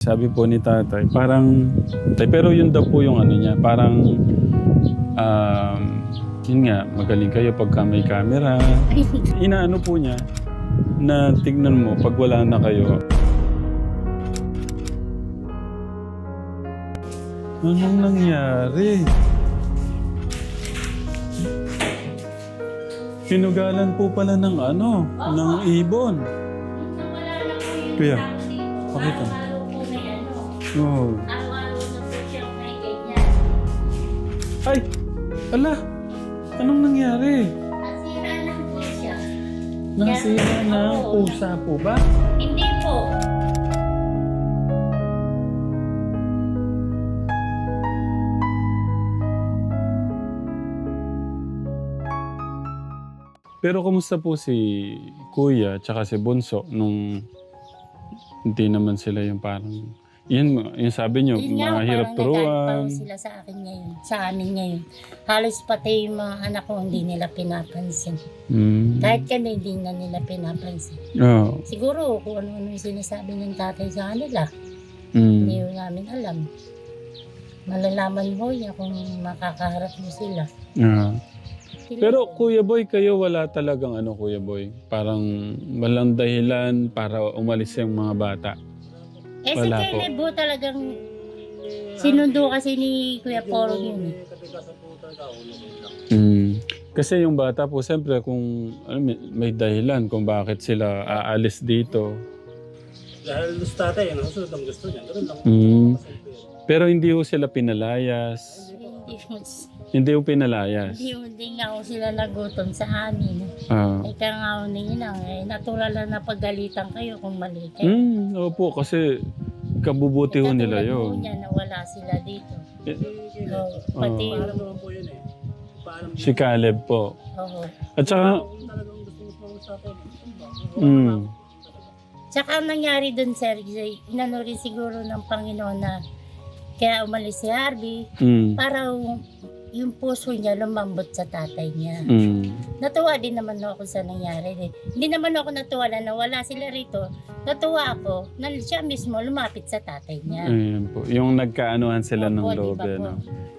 Sabi po ni tatay, parang, tay, pero yun daw po yung ano niya, parang, um, yun nga, magaling kayo pagka may camera. Inaano po niya, na tignan mo, pag wala na kayo, Anong nangyari? Pinugalan po pala ng ano, ng ibon. Kuya, pakita. May Oh. Araw-araw na po siyang may ganyan. Ay! Ala! Anong nangyari? Nasira na po siya. Nasira na ang Oo. pusa po ba? Hindi po. Pero kumusta po si Kuya tsaka si Bunso nung hindi naman sila yung parang... Yan, yung sabi nyo, Yun nga, mahirap parang nagalit pa turuan. rin sila sa akin ngayon. Sa amin ngayon. Halos pati yung mga anak ko hindi nila pinapansin. Mm. Kahit kami hindi na nila pinapansin. Oo. Siguro kung ano-ano yung sinasabi ng tatay sa kanila. Hindi Mm. mo namin alam. Malalaman mo niya kung makakaharap mo sila. Ah. Sila- Pero Kuya Boy, kayo wala talagang ano Kuya Boy? Parang walang dahilan para umalis yung mga bata. Eh si Wala po. Caleb po talagang sinundo kasi ni Kuya Poro yun eh. Mm. Kasi yung bata po, siyempre kung ano, may, may dahilan kung bakit sila aalis dito. Dahil gusto tatay, ang susunod ang gusto niya. Ganun lang. Mm. Pero hindi ho sila pinalayas. Hindi mo, Hindi ho pinalayas. hindi mo din nga ako sila nagutom sa amin. Ah. Ika nga ako ninang eh, natural na pagalitan kayo kung mali kayo. Mm, opo, kasi kabubuti ho nila Katulad yun. niya na wala sila dito. Eh, So, pati Oo. Paalam yung, naman po yun eh. Paalam Si Caleb po. oo. At saka, Kung talagang gusto mo sa tatay. mm, Tsaka ang nangyari dun, sir, inano rin siguro ng Panginoon na kaya umalis si Harvey mm, para yung puso niya lumambot sa tatay niya. mm, Natuwa din naman ako sa nangyari. Hindi naman ako natuwa na nawala sila rito. Natuwa ako na siya mismo lumapit sa tatay niya. Ayan po. Yung nagkaanuhan sila ng Opo, di loob. ba po? Ano.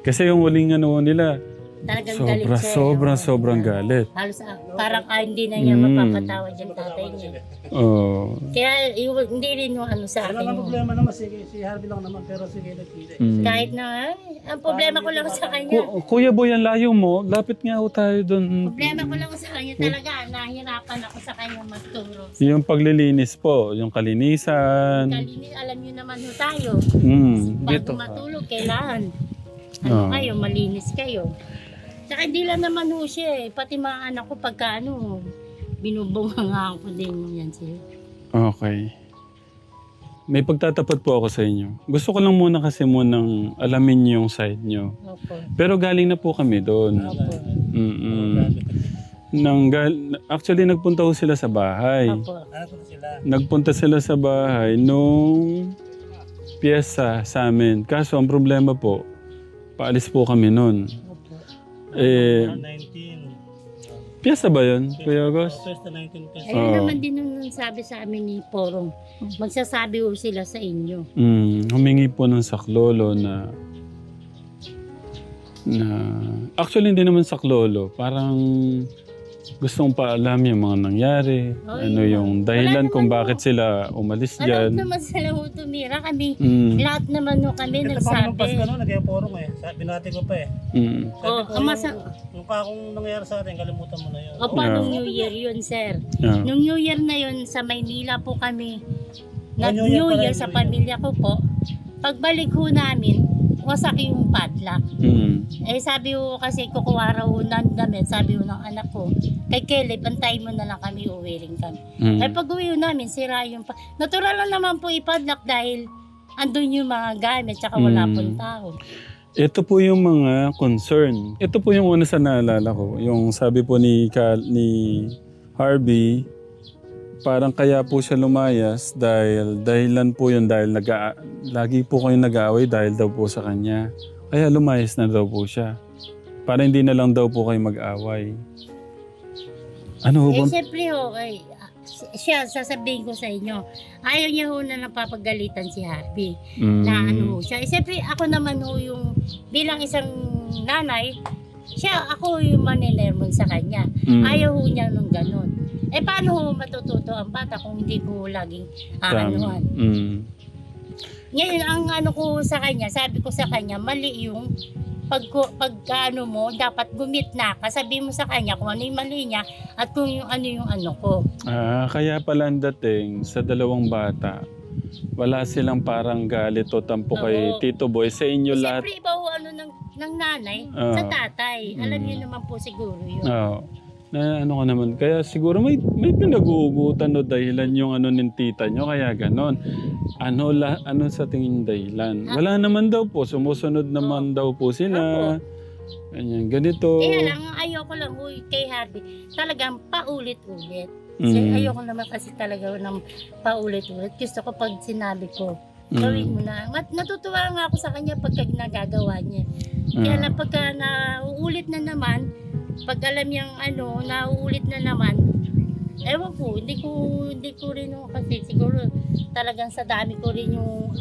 Kasi yung huling ano nila, Talagang galit sobra, siya. sobra, oo. sobrang galit. Halos ah, parang ah, hindi na niya Mm. mapapatawad yung tatay niya. Oh. Kaya iwa- hindi rin yung ano sa Wala akin. yun. problema naman. Si, si Harvey lang naman. Pero si Caleb hindi. Mm. Kahit na, ay, ang problema ko lang sa kanya. Ku- Kuya Boy, ang layo mo. Lapit nga ho tayo doon. Problema ko lang sa kanya talaga. Nahirapan ako sa kanya magturo. Yung paglilinis po, yung kalinisan. Kalini, alam niyo naman ho tayo. Mm, Bago dito matulog, kailangan. Ano Ah. kayo, malinis kayo. Tsaka hindi lang naman ho siya eh. Pati mga anak ko pagka ano, binubunga nga ako din yan sila. Okay. May pagtatapat po ako sa inyo. Gusto ko lang muna kasi munang alamin yung side niyo. Opo. Pero galing na po kami doon. Opo. Mm-mm. Nang gal- actually, nagpunta ko sila sa bahay. Opo. Nagpunta sila sa bahay nung piyesa sa amin. Kaso ang problema po, paalis po kami noon. Eh, 19. piyesa ba yun, Kuya August? Na 19 pesos. Ayun Oo. naman din nung sabi sa amin ni Porong. Magsasabi ho sila sa inyo. Mm, humingi po ng saklolo na na actually hindi naman saklolo parang gustong paalam yung mga nangyari Ay, ano yung dahilan kung bakit sila umalis Alam dyan naman sila ho tumira kami. mm, Lahat naman ho kami Ito pa nung Pasko nagsabi. no, nag-eporong eh. Sa- Binati ko pa eh. mm, Sabi Oh, ko, ang masa- yung kakong nangyari sa atin, kalimutan mo na yun. O Yeah. paano New Year yun, sir? yeah. Nung New Year na yun, sa Maynila po kami. Nag Oh, New Year New pala, Year sa Year. pamilya ko po. Pagbalik ho namin, wasak yung padlock. Mm, Eh sabi ko kasi kukuha raw ng damit, sabi ko ng anak ko, kay Caleb, antayin mo na lang kami, uwi rin kami. mm, Eh pag uwi namin, sira yung pa... Natural lang naman po ipadlock dahil andun yung mga gamit, tsaka wala Mm. pong tao. ito po yung mga concern ito po yung una sa naalala ko yung sabi po ni, Cal, ni Harvey parang kaya po siya lumayas dahil dahilan po yun dahil nag lagi po kayong nag-aaway dahil daw po sa kanya. Kaya lumayas na daw po siya. Para hindi na lang daw po kayo mag-away. Ano ho Eh ba? siyempre ho, ay, siya, sasabihin ko sa inyo, ayaw niya ho na napapagalitan si Harvey. Mm. Na ano ho siya. Eh, siyempre, ako naman ho yung, bilang isang nanay, siya, ako yung maninermon sa kanya. Mm. Ayaw ho niya nung ganun. Eh, paano ho matututo ang bata kung hindi ko laging aanuhan? Mm. Ngayon, ang ano ko sa kanya, sabi ko sa kanya, mali yung pag, pag ano mo, dapat gumit na ka. Sabi mo sa kanya kung ano yung mali niya at kung yung ano yung ano ko. Ah, kaya pala ang dating sa dalawang bata, wala silang parang galit o tampo kay Oo. Tito Boy. Sa inyo lahat, Siyempre, iba ho ano ng, ng nanay Oo. sa tatay. Alam Mm. niyo naman po siguro yun. Oo. Na ano ko naman, kaya siguro may, may pinag-uugutan o dahilan yung ano ng tita nyo, kaya ganon. Ano, la, ano sa tingin dahilan? Ah. Wala naman daw po, sumusunod naman daw po sila. Ganyan, ganito. Kaya lang, ang ayoko lang ho kay Harvey, talagang paulit-ulit. Kasi Mm. ayoko naman kasi talaga ng paulit-ulit. Gusto ko pag sinabi ko, gawin Mm. mo na. Mat- natutuwa nga ako sa kanya pagka nagagawa niya. Kaya Ah. lang pagka nauulit na naman, pag alam niyang ano, nauulit na naman, ewan ko, hindi ko, hindi ko rin ho, kasi siguro talagang sa dami ko rin yung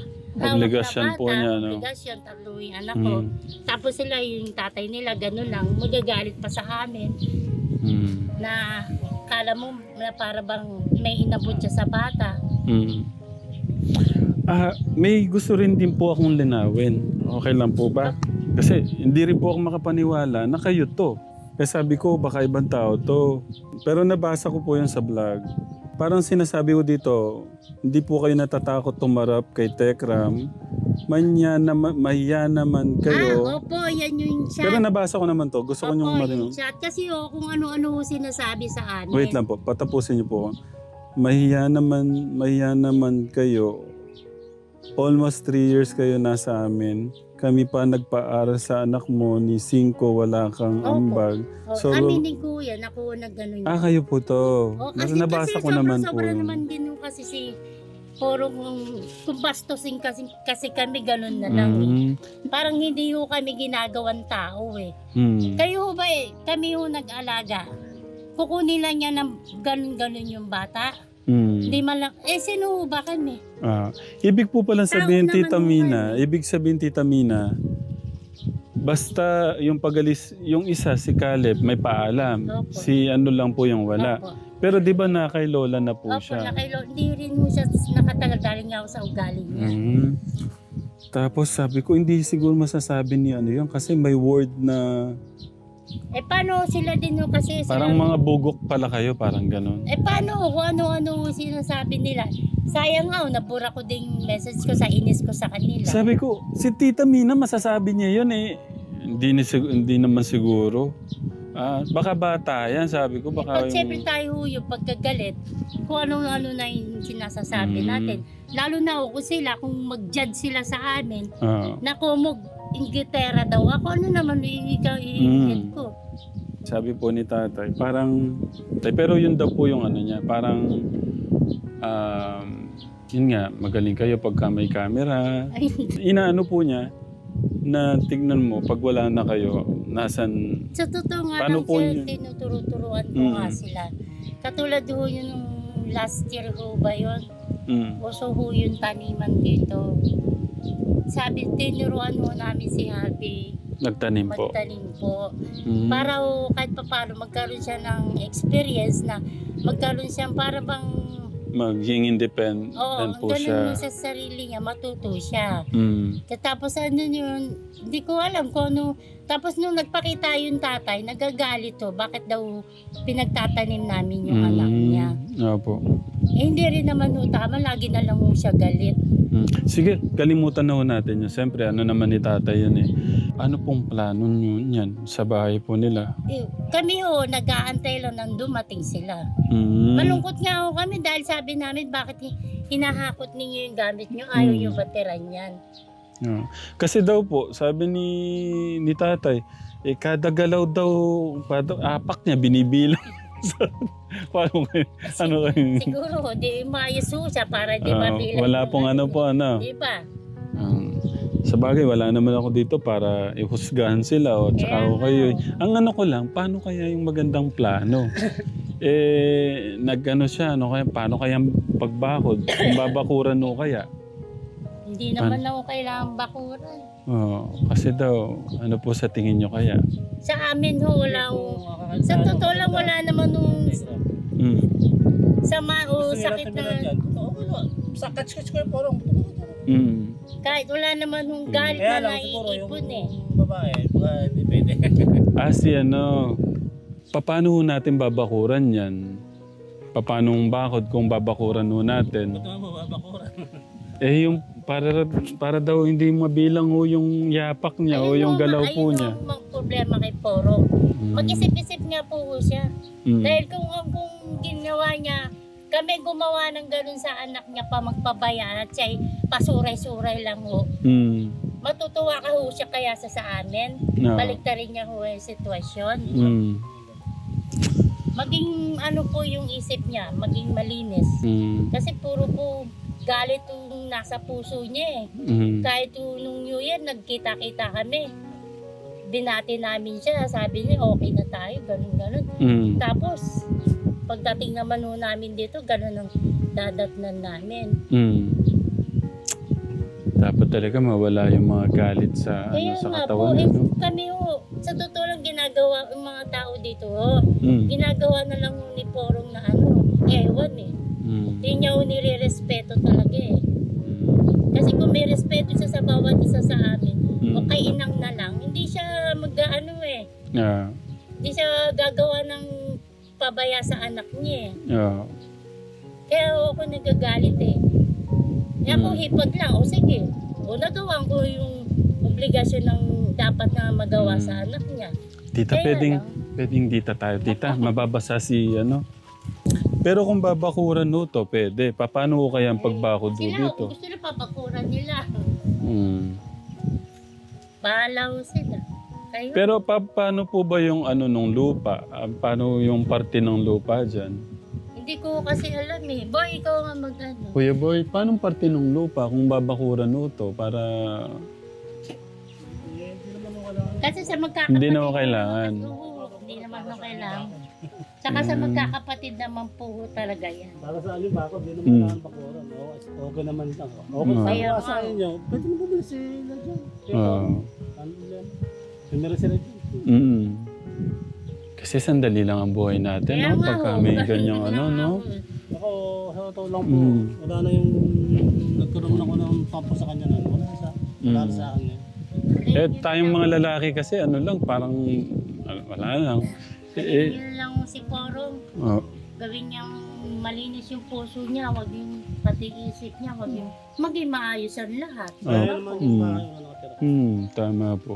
Obligasyon po niya, no? Obligasyon, tatlo yung anak ko. Mm. Tapos sila, yung tatay nila, ganun lang, magagalit pa sa amin Mm. na kala mo na para bang may inabot siya sa bata. Mm. Ah, may gusto rin din po akong linawin. Okay lang po ba? Kasi hindi rin po ako makapaniwala na kayo to. Kaya sabi ko, baka ibang tao to. Pero nabasa ko po yun sa vlog. Parang sinasabi ko dito, hindi po kayo natatakot tumarap kay Tekram. Manya naman, mahiya naman Ah, kayo. opo, yan yung chat. Pero nabasa ko naman to. Gusto ko Opo, niyong yung marinig. chat. Kasi oh, kung ano-ano ho sinasabi sa amin. Wait lang po, patapusin niyo po. Mahiya naman, mahiya naman kayo. Almost 3 years kayo nasa amin. Kami pa nagpaaral sa anak mo ni Cinco, wala kang Opo. ambag. Oh, So, aminin ko yan, ako nag gano'n Ah, kayo po to. Oh, Nas- kasi, Nabasa kasi ko naman po. sobra yun. naman din yung kasi si Puro kung, bastusin kasi, kasi kami ganun na lang. eh. Mm, Parang hindi ho kami ginagawan tao eh. mm, Kayo ho ba eh, kami ho nag-alaga. Kukunin lang niya ng ganun-ganun yung bata. Mm. Hindi man lang, eh sino ba kami? Ah, ibig po pala Tao sabihin, naman Tita ho Mina, ibig sabihin, Tita Mina, basta yung pagalis, yung isa, si Caleb, may paalam. Opo. Si ano lang po yung wala. Opo. Pero di ba na kay Lola na po Opo, siya? nakailo, hindi rin ho siya nakatagal galing nga ako sa ugali niya. Mm. Tapos sabi ko, hindi siguro masasabi ni ano yun kasi may word na Eh paano sila din ho kasi parang sila, mga bugok pala kayo, parang ganun. Eh paano kung ano-ano sinasabi nila? Sayang nga, oh, nabura ko din yung message ko sa inis ko sa kanila. Sabi ko, si Tita Mina masasabi niya yun eh. Hindi, ni, sig- hindi naman siguro. Ah, baka bata yan, sabi ko. Baka pag siyempre tayo yung pagkagalit, kung ano-ano na yung sinasasabi Mm. natin. Lalo na kung sila, kung mag-judge sila sa amin, Ah, na kumog Inglaterra daw ako, ano naman ikaw Mm. iingit ko. sabi po ni tatay, parang, tay, pero yun daw po yung ano niya, parang, um, yun nga, magaling kayo pagka may camera. Ay, Inaano po niya, na tignan mo, pag wala na kayo, nasan, sa totoo nga Paano lang po sir, yun? tinuturo-turuan ko Mm. nga sila. Katulad ho yun nung last year ho ba yun? mm, Uso ho yung taniman dito. Sabi, tinuruan ho namin si Happy nagtanim po. magtanim po. Mm. Para ho kahit papano magkaroon siya ng experience na magkaroon siya para bang maging independent Oo, po siya. mo sa sarili niya, matuto siya. Mm. Tapos ano yun, hindi ko alam kung ano. Tapos nung nagpakita yung tatay, nagagalit to. Bakit daw pinagtatanim namin yung anak niya. Opo. Eh, hindi rin naman ho tama, lagi na lang ho siya galit. Mm. Sige, kalimutan na ho natin yun. Siyempre, ano naman ni tatay yun eh. Ano pong plano nyo yan sa bahay po nila? Eh, kami ho, nag-aantay lang nang dumating sila. Mm. Malungkot nga ho kami dahil sabi namin, bakit hi- hinahakot ninyo yung gamit nyo, ayaw Mm. nyo batiran yan. Oo. Kasi daw po, sabi ni, ni tatay, eh kada galaw daw, apak niya, binibilang. Paano kayo? Ano kayo? Siguro, di maayos ho siya para di Ah, mabilang. wala pong ano po, ano. Di ba? Um, sa bagay, wala naman ako dito para ihusgahan sila o tsaka Kaya ako nga. kayo. Ang ano ko lang, paano kaya yung magandang plano? Eh, nag-ano siya, ano kaya, paano kayang pagbakod? Kung babakuran mo kaya? Hindi naman ako kailangan bakuran. Oo, kasi daw, ano po sa tingin nyo kaya? Sa amin ho, wala ho. Sa totoo lang, wala naman nung Mm. sama o sakit na... Sa catch-catch ko yung porong. Mm. Kahit wala naman nung galit Kaya na lang siguro yung naiipon eh. babae, baka hindi pwede. Ah, si ano, paano ho natin babakuran yan? Paano bakod kung babakuran ho natin? Ito ang babakuran. Eh, yung para, para daw hindi mabilang ho yung yapak niya o yung galaw ayun po niya. ang problema kay Poro. Mm. Mag-isip-isip nga po ho siya. Mm. Dahil kung, kung ginawa niya, kami gumawa ng ganun sa anak niya pa magpabaya at siya pasuray-suray lang ho. Mm. Matutuwa ka ho siya kaya sa sa amin. No. Baliktarin niya ho yung sitwasyon. Mm. Maging ano po yung isip niya, maging malinis. Mm. Kasi puro po galit yung nasa puso niya eh. Mm. Kahit yung nung New Year, nagkita-kita kami. Binati namin siya, sabi niya okay na tayo, ganun ganun. Mm. Tapos, pagdating naman ho namin dito, ganun ang dadatnan namin. Mm. Dapat talaga mawala yung mga galit sa Kaya ano sa nga po, katawan eh, ano. kami ho, sa totoo lang ginagawa ng mga tao dito ho. Mm. Ginagawa na lang ni Porong na ano, ewan eh. Mm. Hindi niya ho nire-respeto talaga eh. Kung may respeto siya sa bawat isa sa amin, Mm. o kay inang na lang, hindi siya mag-ano eh. Yeah. Hindi siya gagawa ng pabaya sa anak niya eh. Yeah. Kaya ako nagagalit eh. Kaya Mm. hipag lang, o sige. O nagawa ko yung obligasyon ng dapat na magawa Mm. sa anak niya. Tita, Kaya pwedeng, pwedeng dita tayo. Tita, mababasa si ano. Pero kung babakuran no to, pwede. Pa- Paano ko kaya ang pagbakod ho Sila, dito? kung gusto papakuran nila. Mm. Bahala ho sila. Kayo, Pero pa, paano po ba yung ano nung lupa? Ah, paano yung parte ng lupa dyan? hindi ko kasi alam eh. Boy, ikaw nga mag-ano. Kuya Boy, paano parte ng lupa kung babakuran no to? Para... Ako. Kasi sa magkakapatid... Hindi naman kailangan. Oo, hindi naman ho kailangan. Tsaka sa Mm. magkakapatid naman po talaga yan. Para sa alin ba ako, hindi naman Mm. kailangan bakuran. Okay, okay naman lang. Okay Mm. sa Kaya sa nga. inyo, pwede mo bumili sila dyan. Kaya Ah. ano yan? Tumira sila dyan. mm. Kasi sandali lang ang buhay natin, Kaya no? nga Pagka ho, may ganyang na ano, no? Ako, sa totoo lang po, Mm. wala na yung nagkaroon ako ng tampo sa kanya nun. Wala sa, wala Mm. sa akin eh. Eh, tayong mga lalaki kasi, ano lang, parang, wala lang. Eh, eh, Yun lang si Porong. oh, Gawin niyang malinis yung puso niya, wag yung pati isip niya, wag yung maging maayos ang lahat. Ah. Kaya naman yung Mm. yung nakatira. hmm, tama po.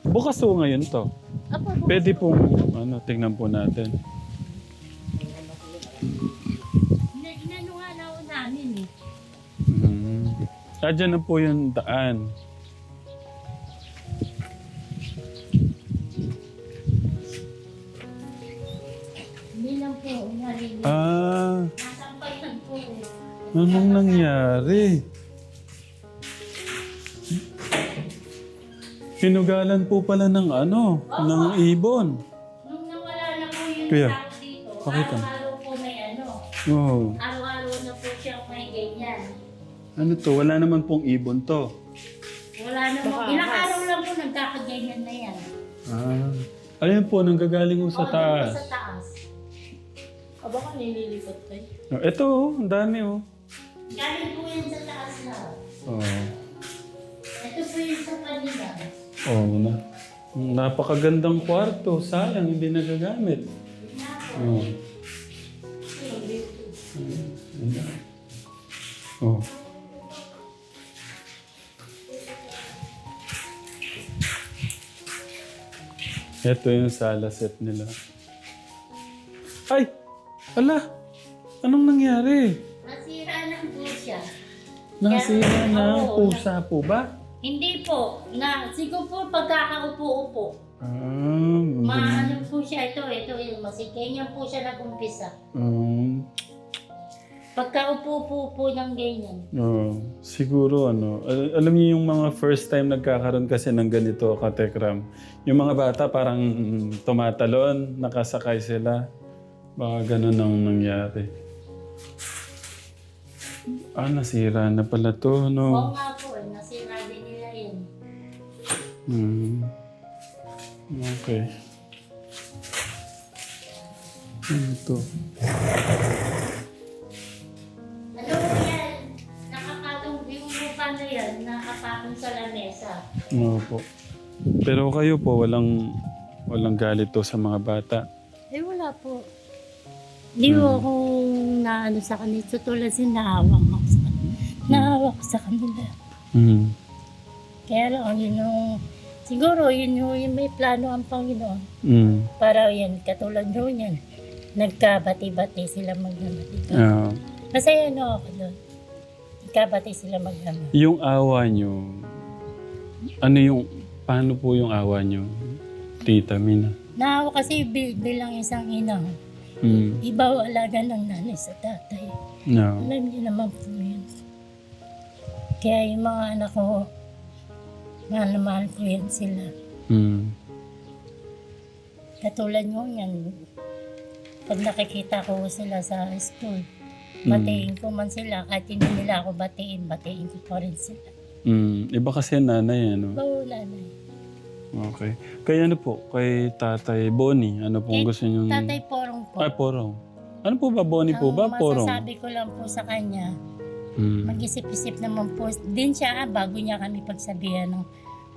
Bukas po ngayon to. Apo, Pwede po, ano, tingnan po natin. ina inano nga na ho namin eh. Hmm. Ah, dyan na po yung daan. Anong nangyari? Pinugalan po pala ng ano, ng ibon. Nung nawala na po yung Kuya, tao dito, pakita. araw-araw po may ano, Oh, araw-araw na po siyang may ganyan. ano to? Wala naman pong ibon to. Wala namang, ilang araw lang po nagkakaganyan na yan. Ah, ayun po, nanggagaling ko sa Oo, po taas. Sa taas. O baka nililipat kayo. Oh, ito, oh, ang dami oh. Galing po yan sa taas na. Oh, Ito po yung sa kanila. oh na. Napakagandang kwarto. Sayang, hindi nagagamit. Oh. Oh. Ito yung sala set nila. Ay! Ala! Anong nangyari? Siya. Nasira na ang Oo. pusa po ba? Hindi po. Na, siguro po pagkakaupo-upo. Ah, Maano po siya ito, ito, yung masikenyan po siya nag-umpisa. um, Pagkaupo-upo po ng ganyan. oh, siguro ano, al- alam niyo yung mga first time nagkakaroon kasi ng ganito, Katekram. Yung mga bata parang mm, tumatalon, nakasakay sila. Baka ganun ang nangyari. Ah, nasira na pala to, Oo no? nga po, eh, nasira din nila yun. Hmm. Okay. Ano to? Ano po yan? Nakapatong yung lupa na yan, nakapatong sa lamesa. Oo po. Pero kayo po, walang walang galit to sa mga bata. Eh wala po. Hindi Hmm. ko ako naano sa kanila. Tulad sin nahawak ako kanila. Nahawak ko sa kanila. Hmm. Kaya lang, yun yung, siguro yun yung, yung may plano ang Panginoon. Hmm. Para yan, katulad nyo yan. Nagkabati-bati sila magdamati. Ah. Masaya no ako doon. Nagkabati sila magdamati. yung awa nyo, ano yung, paano po yung awa nyo? Tita Mina. Naawa kasi bi- bilang isang ina, Hmm. iba alaga ng nanay sa tatay. No. Alam niyo naman po yun. Kaya yung mga anak ko, mahal na mahal ko yan sila. Hmm. Katulad nyo yan, pag nakikita ko sila sa school, Hmm. batiin ko man sila, kahit hindi nila ako batiin, batiin ko pa rin sila. Hmm. Iba kasi nanay, ano? Bawala na. Okay. Kaya ano po, kay Tatay Bonnie, ano pong Kay gusto nyo? Tatay Porong po. Ay, Porong. Ano po ba, Bonnie po ba? Ang Porong? masasabi ko lang po sa kanya, Hmm. mag-isip-isip naman po din siya ah, bago niya kami pagsabihan ng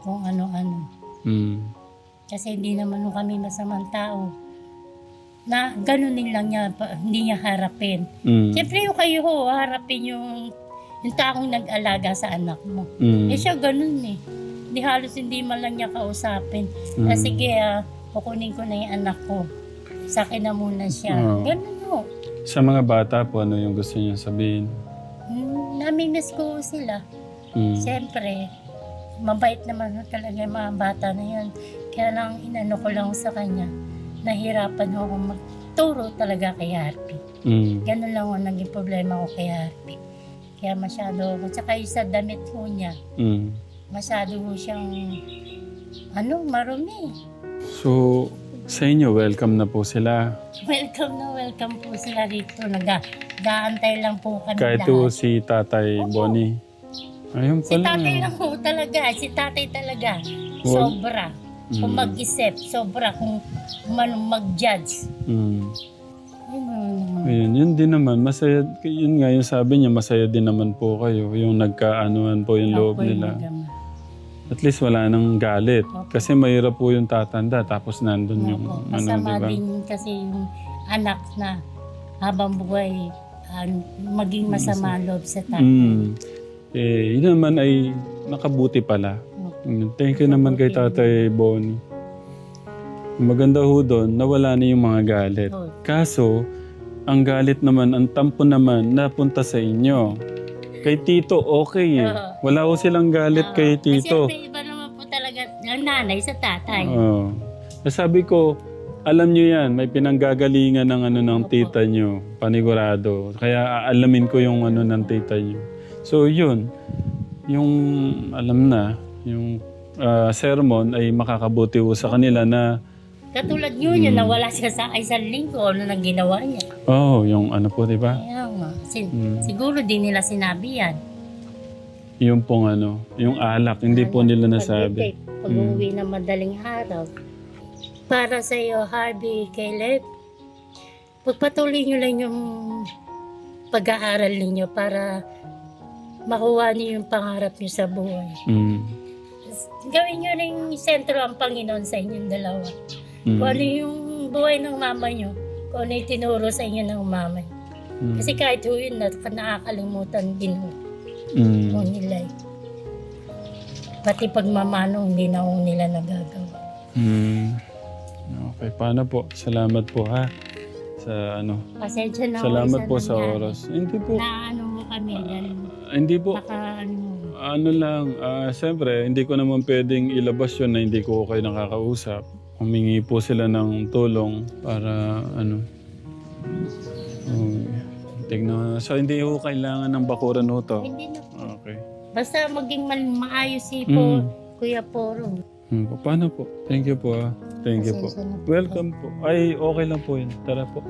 kung ano-ano. Hmm. Kasi hindi naman kami masamang tao. Na ganun din lang niya, pa- hindi niya harapin. Hmm. Siyempre yung kayo ho, harapin yung, yung taong nag-alaga sa anak mo. Hmm. Eh siya ganun eh. Di halos hindi man lang niya kausapin. Hmm. Na sige ah, kukunin ko na yung anak ko. Sa akin na muna siya. Oo. Ganun ho. Sa mga bata po, ano yung gusto niyo sabihin? Namimiss ko sila. Hmm. Siyempre, mabait naman talaga yung mga bata na yan. Kaya lang inano ko lang sa kanya, nahirapan ako magturo talaga kay Harvey. Hmm. Ganun lang ho naging problema ko kay Harvey. Kaya masyado ako, tsaka yung sa damit ho niya, Hmm. masyado ho siyang, ano, marumi. So, sa inyo, welcome na po sila. Welcome na welcome po sila rito. Nag-aantay lang po kami Kahit lahat. po si Tatay Opo. Bonnie. Ayun Si pala. tatay lang po talaga. Si tatay talaga. Wal- Sobra. Kung Mm. mag-isip, sobra. Kung man mag-judge. Mm. Yun naman. Ayun, yun din naman. Masaya, yun nga yung sabi niya, masaya din naman po kayo. Yung nagkaanuhan po yung loob Ako yung nila. At least wala nang galit. Opo. Kasi mahirap po yung tatanda, tapos nandun yung Opo. ano, Masama di ba? din kasi yung anak na habang buhay an- maging masama ang loob sa tatay. Mm. Eh, yun naman ay nakabuti pala. Opo. Mm, Thank you naman kay Tatay Bonnie. Maganda ho doon, nawala na yung mga galit. Kaso, ang galit naman, ang tampo naman, napunta sa inyo. Kay Tito, okay eh. Oo. Wala ho silang galit Oo. kay Kasi Tito. siyempre, iba naman po talaga ang nanay sa tatay. Oo. Sabi ko, alam nyo yan, may pinanggagalingan ng ano ng tita nyo, panigurado. Kaya aalamin ko yung ano ng tita nyo. So yun, yung alam na, yung ah, sermon ay makakabuti ho sa kanila na, Katulad nyo, yun, Mm. nawala siya sa isang linggo, ano nang ginawa niya. oh, yung ano po, di ba? Kaya nga, sin- Mm. siguro di nila sinabi yan. Yung pong ano, yung alak, hindi po nila nasabi. Pag Mm. na madaling araw. Para sa iyo, Harvey, Caleb, pagpatuloy nyo lang yung pag-aaral ninyo para makuha niyo yung pangarap niyo sa buhay. Mm. Gawin nyo rin sentro ang Panginoon sa inyong dalawa. Mm. Kung ano yung buhay ng mama nyo, kung ano yung tinuro sa inyo ng mama nyo. Mm. Kasi kahit ho yun, na- nakakalimutan din ho, Mm. ho nila. eh. Pati pagmamano, hindi na ho nila nagagawa. Mm. Okay, paano po? Salamat po ha. Sa ano. Pasensya na Salamat po sa nangyari. oras. Hindi po. Na ano mo kami, yan. Hindi po. Baka ano, Ano lang, ah, siyempre, hindi ko naman pwedeng ilabas yun na hindi ko kayo nakakausap. Humingi po sila ng tulong para ano. Um, tignan. So, hindi ko kailangan ng bakuran ho to. hindi na. Okay. Basta maging mal- maayos si po, Mm. Kuya Poro. Hmm, paano po? Thank you po ah. Thank you po. Pasensya na po. Welcome po. Ay, okay lang po yun. Tara po.